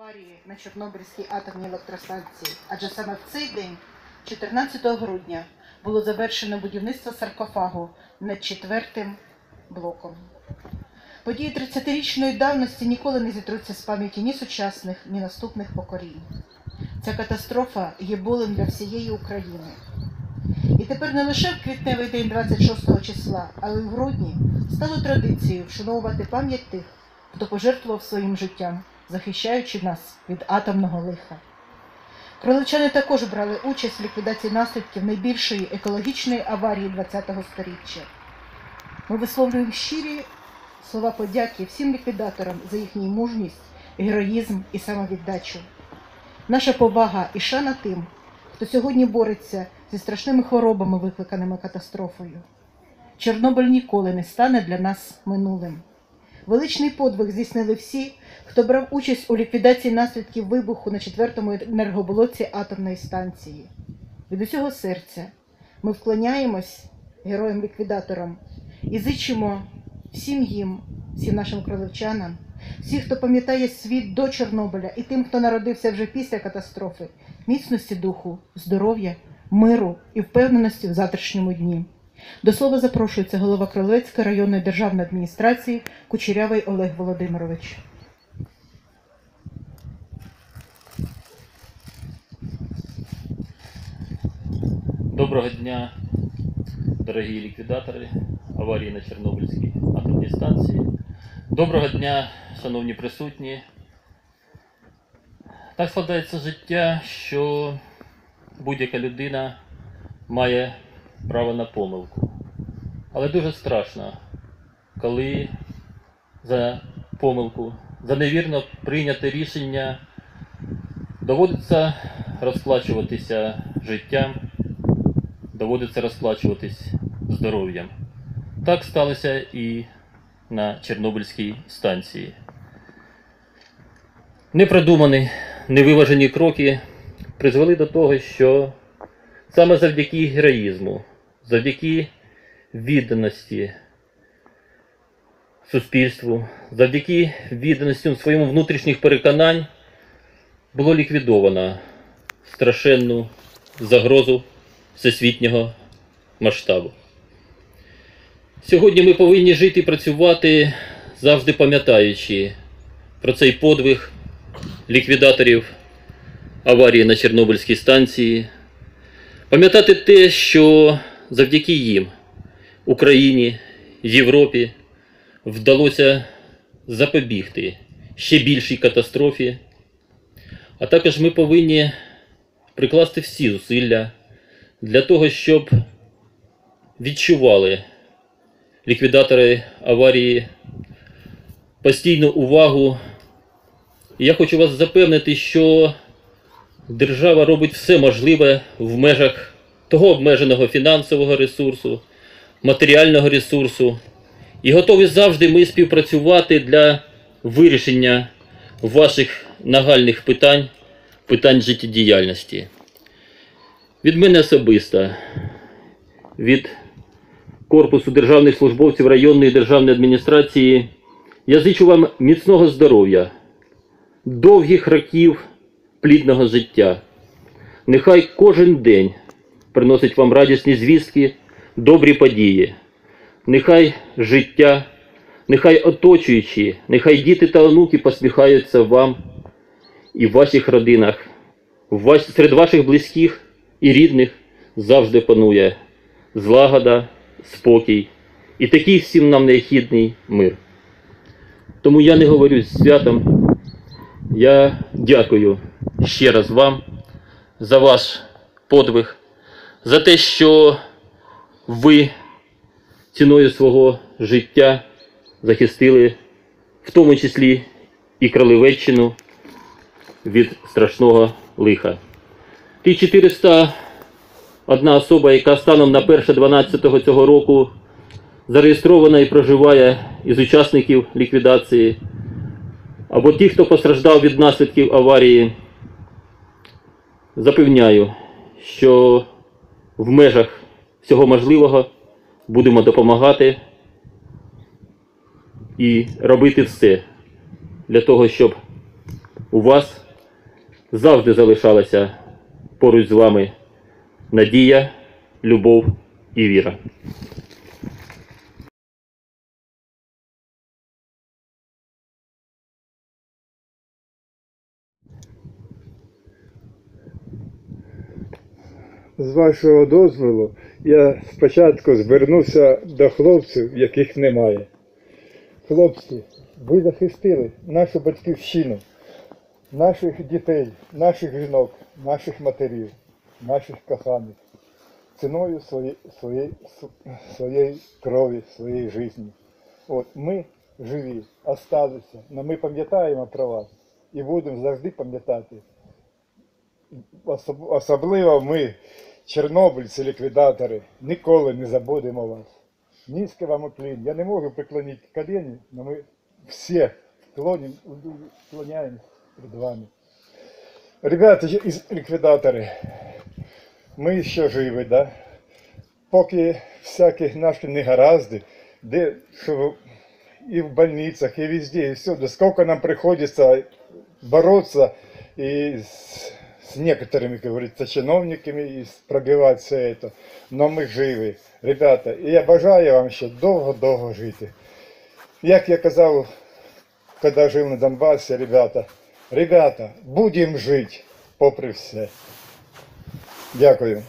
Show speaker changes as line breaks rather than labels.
аварії на Чорнобильській атомній електростанції, адже саме в цей день, 14 грудня, було завершено будівництво саркофагу над четвертим блоком. Події 30-річної давності ніколи не зітруться з пам'яті ні сучасних, ні наступних поколінь. Ця катастрофа є болем для всієї України. І тепер не лише в квітневий день 26 числа, але й в грудні стало традицією вшановувати пам'ять тих, хто пожертвував своїм життям, захищаючи нас від атомного лиха. Кроличани також брали участь в ліквідації наслідків найбільшої екологічної аварії ХХ століття. Ми висловлюємо щирі слова подяки всім ліквідаторам за їхню мужність, героїзм і самовіддачу. Наша повага і шана тим, хто сьогодні бореться зі страшними хворобами, викликаними катастрофою. Чорнобиль ніколи не стане для нас минулим. Величний подвиг здійснили всі, хто брав участь у ліквідації наслідків вибуху на четвертому енергоблоці атомної станції. Від усього серця ми вклоняємось героям-ліквідаторам і зичимо всім їм, всім нашим кролевчанам, всім, хто пам'ятає світ до Чорнобиля, і тим, хто народився вже після катастрофи, міцності духу, здоров'я, миру і впевненості в завтрашньому дні. До слова запрошується голова Кролевецької районної державної адміністрації Кучерявий Олег Володимирович.
Доброго дня, дорогі ліквідатори аварії на Чорнобильській атомній станції. Доброго дня, шановні присутні. Так складається життя, що будь-яка людина має право на помилку. Але дуже страшно, коли за помилку, за невірно прийняте рішення доводиться розплачуватися життям доводиться розплачуватись здоров'ям. Так сталося і на Чорнобильській станції. Непродумані, невиважені кроки призвели до того, що саме завдяки героїзму, завдяки відданості суспільству, завдяки відданості своєму внутрішніх переконань було ліквідовано страшенну загрозу всесвітнього масштабу. Сьогодні ми повинні жити і працювати, завжди пам'ятаючи про цей подвиг ліквідаторів аварії на Чорнобильській станції, пам'ятати те, що завдяки їм Україні, Європі вдалося запобігти ще більшій катастрофі, а також ми повинні прикласти всі зусилля для того, щоб відчували ліквідатори аварії постійну увагу. І я хочу вас запевнити, що держава робить все можливе в межах того обмеженого фінансового ресурсу, матеріального ресурсу. І готові завжди ми співпрацювати для вирішення ваших нагальних питань, питань життєдіяльності. Від мене особисто, від Корпусу державних службовців районної державної адміністрації, я зичу вам міцного здоров'я, довгих років плідного життя. Нехай кожен день приносить вам радісні звістки, добрі події. Нехай життя, нехай оточуючі, нехай діти та онуки посміхаються вам і в ваших родинах, серед ваших близьких і рідних завжди панує злагода, спокій і такий всім нам необхідний мир. Тому я не говорю з святом. Я дякую ще раз вам за ваш подвиг, за те, що ви ціною свого життя захистили, в тому числі і Кролевеччину від страшного лиха. Ті 401 особа, яка станом на 1.12 цього року зареєстрована і проживає із учасників ліквідації, або ті, хто постраждав від наслідків аварії, запевняю, що в межах всього можливого будемо допомагати і робити все для того, щоб у вас завжди залишалася поруч з вами надія, любов і віра.
З вашого дозволу я спочатку звернуся до хлопців, яких немає. Хлопці, ви захистили нашу батьківщину, наших дітей, наших жінок, наших матерів, наших коханих, ціною своєї, своєї, своєї крові, своєї житті. От ми живі, осталися, але ми пам'ятаємо про вас і будемо завжди пам'ятати особ- особливо ми, чорнобильці, ліквідатори, ніколи не забудемо вас. Низько вам уклін. Я не можу приклонити коліні, але ми всі вклонім, вклоняємось перед вами. Ребята ліквідатори, ми ще живі, да? Поки всякі наші негаразди, де що и в больницах, и везде, и все. Да сколько нам приходится бороться и с, с некоторыми, как говорится, чиновниками и с- пробивать все это. Но ми живі. Ребята, і я бажаю вам ще довго-довго жити. Як я казав, коли жив на Донбасі, ребята, ребята, будемо жити попри все. Дякую.